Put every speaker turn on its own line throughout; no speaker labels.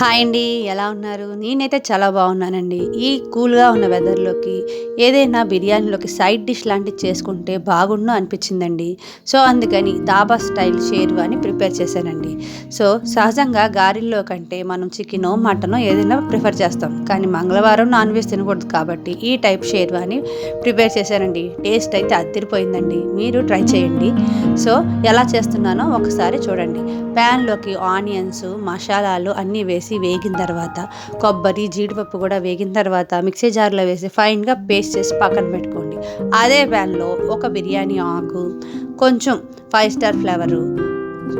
Hi అండి ఎలా ఉన్నారు? నేనైతే చాలా బాగున్నానండి. ఈ కూల్గా ఉన్న వెదర్లోకి ఏదైనా బిర్యానీలోకి సైడ్ డిష్ లాంటివి చేసుకుంటే బాగుండు అనిపించిందండి. సో అందుకని దాబా స్టైల్ షేర్వాని ప్రిపేర్ చేశానండి. సో సహజంగా గారెల్లో కంటే మనం చికెనో మటనో ఏదైనా ప్రిఫర్ చేస్తాం. కానీ మంగళవారం నాన్ వెజ్ తినకూడదు కాబట్టి ఈ టైప్ షేర్వాని ప్రిపేర్ చేశానండి. టేస్ట్ అయితే అద్దరిపోయిందండి. మీరు ట్రై చేయండి. సో ఎలా చేస్తున్నానో ఒకసారి చూడండి. ప్యాన్లోకి ఆనియన్స్ మసాలాలు అన్నీ వేసి వేగిన తర్వాత కొబ్బరి జీడిపప్పు కూడా వేగిన తర్వాత మిక్సీ జార్లో వేసి ఫైన్గా పేస్ట్ చేసి పక్కన పెట్టుకోండి. అదే ప్యాన్లో ఒక బిర్యానీ ఆకు కొంచెం ఫైవ్ స్టార్ ఫ్లేవరు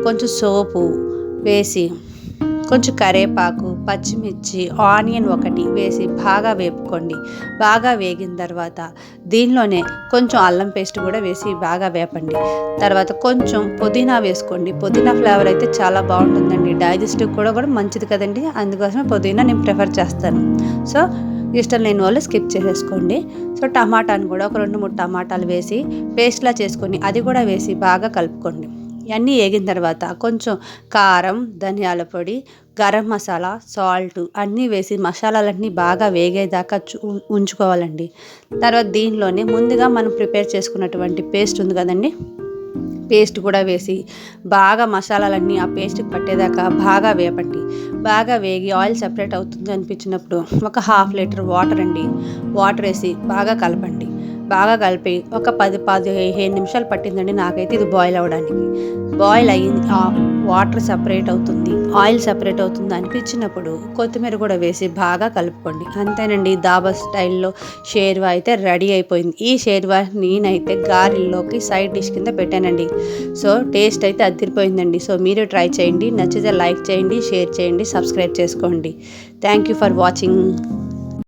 కొంచెం సోపు వేసి కొంచెం కరేపాకు పచ్చిమిర్చి ఆనియన్ ఒకటి వేసి బాగా వేపుకోండి. బాగా వేగిన తర్వాత దీనిలోనే కొంచెం అల్లం పేస్ట్ కూడా వేసి బాగా వేపండి. తర్వాత కొంచెం పుదీనా వేసుకోండి. పుదీనా ఫ్లేవర్ అయితే చాలా బాగుంటుందండి. డైజెస్టివ్ కూడా కూడా మంచిది కదండి. అందుకోసమే పుదీనా నేను ప్రిఫర్ చేస్తాను. సో ఇష్టం లేని వాళ్ళు స్కిప్ చేసేసుకోండి. సో టమాటాని కూడా ఒక రెండు మూడు టమాటాలు వేసి పేస్ట్లా చేసుకొని అది కూడా వేసి బాగా కలుపుకోండి. ఇవన్నీ వేగిన తర్వాత కొంచెం కారం ధనియాల పొడి గరం మసాలా సాల్ట్ అన్నీ వేసి మసాలాలన్నీ బాగా వేగేదాకా ఉంచుకోవాలండి. తర్వాత దీనిలోనే ముందుగా మనం ప్రిపేర్ చేసుకున్నటువంటి పేస్ట్ ఉంది కదండి? పేస్ట్ కూడా వేసి బాగా మసాలాలన్నీ ఆ పేస్ట్కి పట్టేదాకా బాగా వేపండి. బాగా వేగి ఆయిల్ సెపరేట్ అవుతుంది అనిపించినప్పుడు ఒక హాఫ్ లీటర్ వాటర్ అండి. వాటర్ వేసి బాగా కలపండి. బాగా కలిపి ఒక పది పదిహేను నిమిషాలు పట్టిందండి నాకైతే ఇది బాయిల్ అవ్వడానికి బాయిల్ అయ్యింది. వాటర్ సపరేట్ అవుతుంది. ఆయిల్ సపరేట్ అవుతుంది అనిపించినప్పుడు కొత్తిమీర కూడా వేసి బాగా కలుపుకోండి. అంతేనండి దాబా స్టైల్లో షేర్వా అయితే రెడీ అయిపోయింది. ఈ షేర్వా నేనైతే గారెల్లోకి సైడ్ డిష్ కింద పెట్టానండి. సో టేస్ట్ అయితే అదిరిపోయిందండి. సో మీరు ట్రై చేయండి. నచ్చితే లైక్ చేయండి షేర్ చేయండి సబ్స్క్రైబ్ చేసుకోండి. Thank you for watching